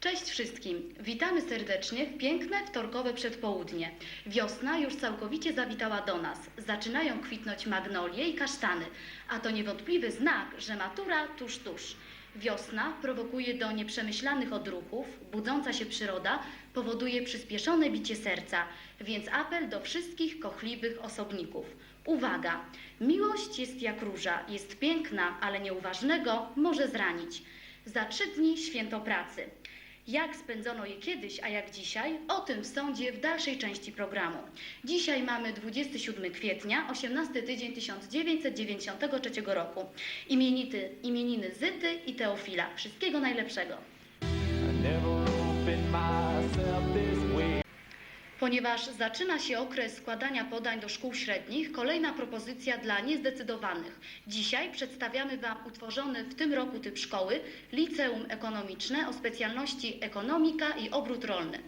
Cześć wszystkim! Witamy serdecznie w piękne wtorkowe przedpołudnie. Wiosna już całkowicie zawitała do nas. Zaczynają kwitnąć magnolie i kasztany, a to niewątpliwy znak, że matura tuż tuż. Wiosna prowokuje do nieprzemyślanych odruchów, budząca się przyroda powoduje przyspieszone bicie serca, więc apel do wszystkich kochliwych osobników. Uwaga! Miłość jest jak róża, jest piękna, ale nieuważnego może zranić. Za trzy dni święto pracy. Jak spędzono je kiedyś, a jak dzisiaj? O tym w sądzie w dalszej części programu. Dzisiaj mamy 27 kwietnia, 18 tydzień 1993 roku. Imienity, imieniny Zyty i Teofila. Wszystkiego najlepszego. Ponieważ zaczyna się okres składania podań do szkół średnich, kolejna propozycja dla niezdecydowanych. Dzisiaj przedstawiamy Wam utworzony w tym roku typ szkoły Liceum Ekonomiczne o specjalności Ekonomika i Obrót Rolny.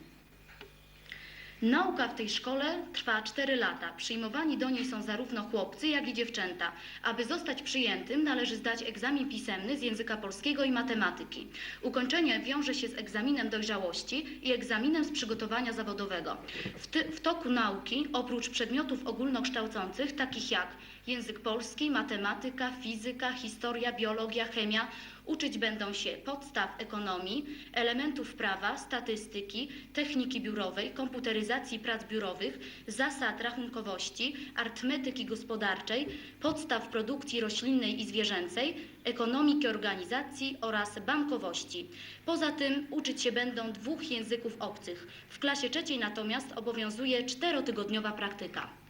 Nauka w tej szkole trwa 4 lata. Przyjmowani do niej są zarówno chłopcy, jak i dziewczęta. Aby zostać przyjętym, należy zdać egzamin pisemny z języka polskiego i matematyki. Ukończenie wiąże się z egzaminem dojrzałości i egzaminem z przygotowania zawodowego. W, ty, w toku nauki, oprócz przedmiotów ogólnokształcących, takich jak język polski, matematyka, fizyka, historia, biologia, chemia, Uczyć będą się podstaw ekonomii, elementów prawa, statystyki, techniki biurowej, komputeryzacji prac biurowych, zasad rachunkowości, arytmetyki gospodarczej, podstaw produkcji roślinnej i zwierzęcej, ekonomiki organizacji oraz bankowości. Poza tym uczyć się będą dwóch języków obcych. W klasie trzeciej natomiast obowiązuje czterotygodniowa praktyka.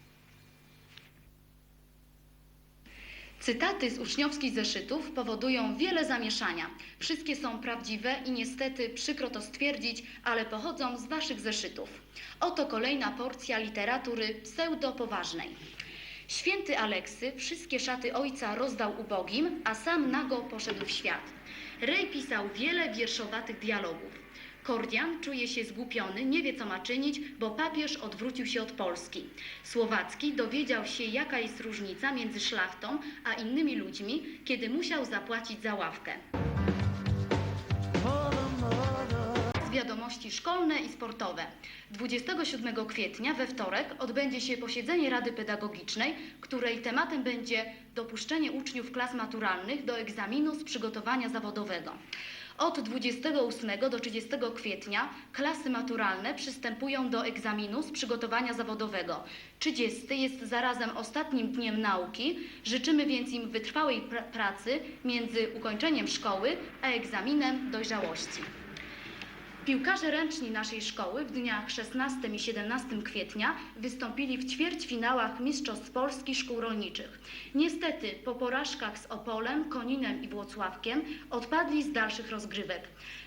Cytaty z uczniowskich zeszytów powodują wiele zamieszania. Wszystkie są prawdziwe i niestety przykro to stwierdzić, ale pochodzą z Waszych zeszytów. Oto kolejna porcja literatury pseudopoważnej. Święty Aleksy wszystkie szaty ojca rozdał ubogim, a sam nago poszedł w świat. Rej pisał wiele wierszowatych dialogów. Kordian czuje się zgłupiony, nie wie co ma czynić, bo papież odwrócił się od Polski. Słowacki dowiedział się, jaka jest różnica między szlachtą a innymi ludźmi, kiedy musiał zapłacić za ławkę. Wiadomości szkolne i sportowe. 27 kwietnia we wtorek odbędzie się posiedzenie Rady Pedagogicznej, której tematem będzie dopuszczenie uczniów klas maturalnych do egzaminu z przygotowania zawodowego. Od 28 do 30 kwietnia klasy maturalne przystępują do egzaminu z przygotowania zawodowego. 30 jest zarazem ostatnim dniem nauki. Życzymy więc im wytrwałej pra- pracy między ukończeniem szkoły a egzaminem dojrzałości. Piłkarze ręczni naszej szkoły w dniach 16 i 17 kwietnia wystąpili w ćwierćfinałach Mistrzostw Polski Szkół Rolniczych. Niestety po porażkach z Opolem, Koninem i Włocławkiem odpadli z dalszych rozgrywek.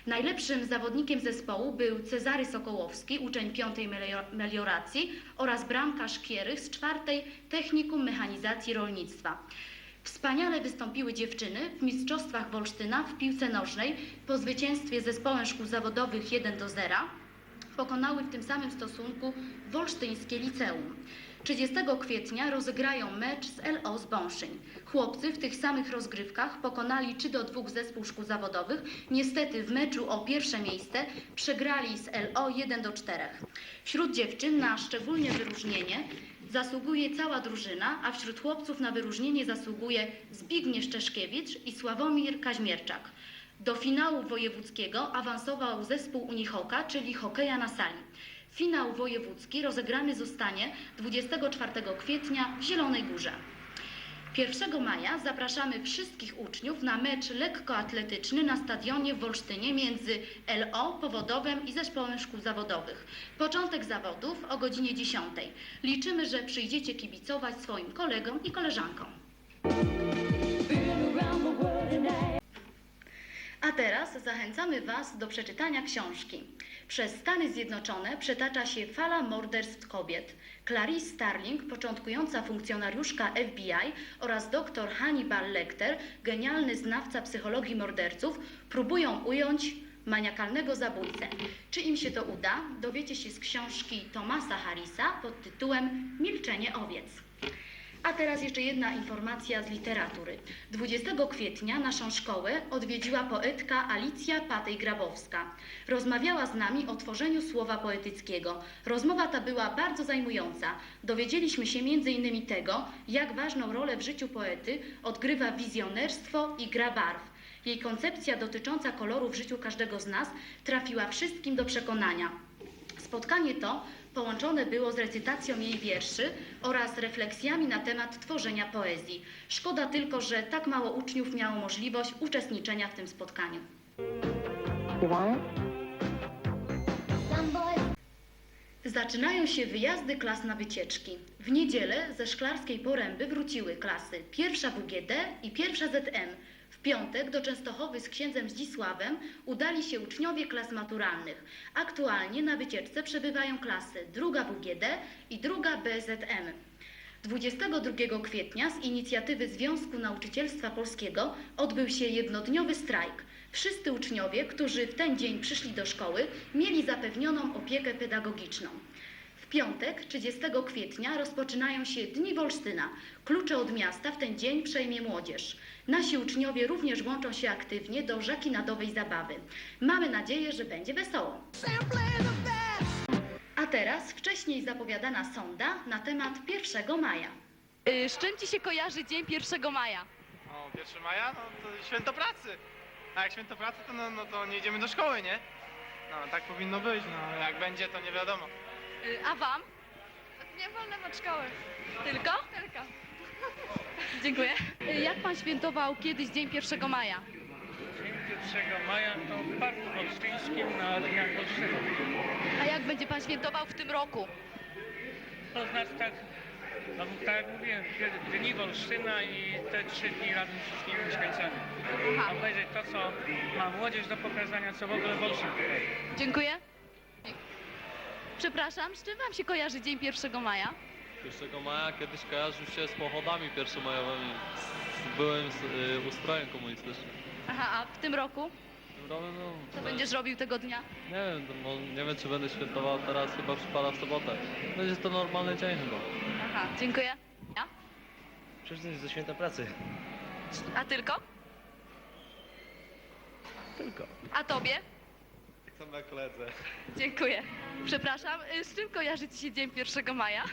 Najlepszym zawodnikiem zespołu był Cezary Sokołowski, uczeń 5 melio- melioracji oraz bramkarz Kierych z 4 Technikum Mechanizacji Rolnictwa. Wspaniale wystąpiły dziewczyny w Mistrzostwach Wolsztyna w piłce nożnej po zwycięstwie zespołem szkół zawodowych 1 do 0. Pokonały w tym samym stosunku Wolsztyńskie Liceum. 30 kwietnia rozegrają mecz z LO z Bąszyń. Chłopcy w tych samych rozgrywkach pokonali 3 do 2 zespół szkół zawodowych. Niestety w meczu o pierwsze miejsce przegrali z LO 1 do 4. Wśród dziewczyn na szczególne wyróżnienie zasługuje cała drużyna, a wśród chłopców na wyróżnienie zasługuje Zbigniew Szczeszkiewicz i Sławomir Kaźmierczak. Do finału wojewódzkiego awansował zespół Unihoka, czyli hokeja na sali. Finał wojewódzki rozegrany zostanie 24 kwietnia w Zielonej Górze. 1 maja zapraszamy wszystkich uczniów na mecz lekkoatletyczny na stadionie w Wolsztynie między LO, Powodowem i Zespołem Szkół Zawodowych. Początek zawodów o godzinie 10. Liczymy, że przyjdziecie kibicować swoim kolegom i koleżankom. Teraz zachęcamy Was do przeczytania książki. Przez Stany Zjednoczone przetacza się fala morderstw kobiet. Clarice Starling, początkująca funkcjonariuszka FBI oraz dr Hannibal Lecter, genialny znawca psychologii morderców, próbują ująć maniakalnego zabójcę. Czy im się to uda? Dowiecie się z książki Thomasa Harrisa pod tytułem Milczenie owiec. A teraz jeszcze jedna informacja z literatury. 20 kwietnia naszą szkołę odwiedziła poetka Alicja Patej-Grabowska. Rozmawiała z nami o tworzeniu słowa poetyckiego. Rozmowa ta była bardzo zajmująca. Dowiedzieliśmy się m.in. tego, jak ważną rolę w życiu poety odgrywa wizjonerstwo i gra barw. Jej koncepcja dotycząca koloru w życiu każdego z nas trafiła wszystkim do przekonania. Spotkanie to połączone było z recytacją jej wierszy oraz refleksjami na temat tworzenia poezji. Szkoda tylko, że tak mało uczniów miało możliwość uczestniczenia w tym spotkaniu. Zaczynają się wyjazdy klas na wycieczki. W niedzielę ze Szklarskiej Poręby wróciły klasy pierwsza WGD i pierwsza ZM. Piątek do Częstochowy z księdzem Zdzisławem udali się uczniowie klas maturalnych. Aktualnie na wycieczce przebywają klasy druga WGD i druga BZM. 22 kwietnia z inicjatywy Związku Nauczycielstwa Polskiego odbył się jednodniowy strajk. Wszyscy uczniowie, którzy w ten dzień przyszli do szkoły, mieli zapewnioną opiekę pedagogiczną. W piątek, 30 kwietnia, rozpoczynają się Dni Wolsztyna. Klucze od miasta w ten dzień przejmie młodzież. Nasi uczniowie również włączą się aktywnie do żakinadowej zabawy. Mamy nadzieję, że będzie wesoło. A teraz wcześniej zapowiadana sonda na temat 1 maja. Y, Z czym ci się kojarzy dzień 1 maja? O, 1 maja, no to święto pracy. A jak święto pracy, to, no, no to nie idziemy do szkoły, nie? No, tak powinno być, no ale jak będzie, to nie wiadomo. Y, A wam? Nie wolno od szkoły. Tylko? Tylko. Dziękuję. Y, Jak pan świętował kiedyś dzień 1 maja? Dzień 1 maja to w Parku Wolsztyńskim na Dniach Wolsztynu. A jak będzie pan świętował w tym roku? To znaczy tak, no, tak jak mówiłem, Dni Wolsztyna i te trzy dni razem z wszystkimi mieszkańcami. Aha. Obejrzeć to, co ma młodzież do pokazania, co w ogóle Wolsztyn. Dziękuję. Przepraszam, z czym wam się kojarzy dzień 1 maja? 1 maja kiedyś kojarzył się z pochodami pierwszomajowymi, z byłym z, y, ustrojem komunistycznym. Aha, a w tym roku? No, no, Co no, będziesz robił tego dnia? Nie wiem, to mo- nie wiem czy będę świętował teraz, chyba przypada w sobotę. Będzie to normalny dzień chyba. Aha, dziękuję. Ja? Przecież to jest ze święta pracy. A tylko? Tylko. A tobie? Samo jak koledze. Dziękuję. Przepraszam, y, z czym kojarzy ci się dzień 1 maja?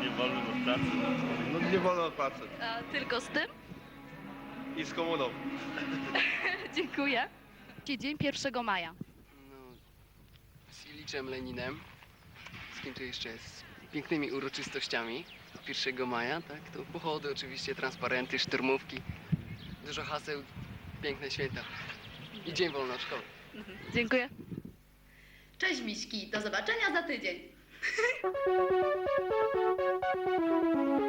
Nie wolno od pracy. No nie wolno od pracy. A, tylko z tym? I z komuną. Dziękuję. Dzień 1 maja. No, z Iliczem Leninem, z kim to jeszcze z pięknymi uroczystościami 1 maja, tak? To pochody oczywiście, transparenty, szturmówki, dużo haseł, piękne święta i dzień wolny od szkoły. Dziękuję. Cześć Miśki, do zobaczenia za tydzień.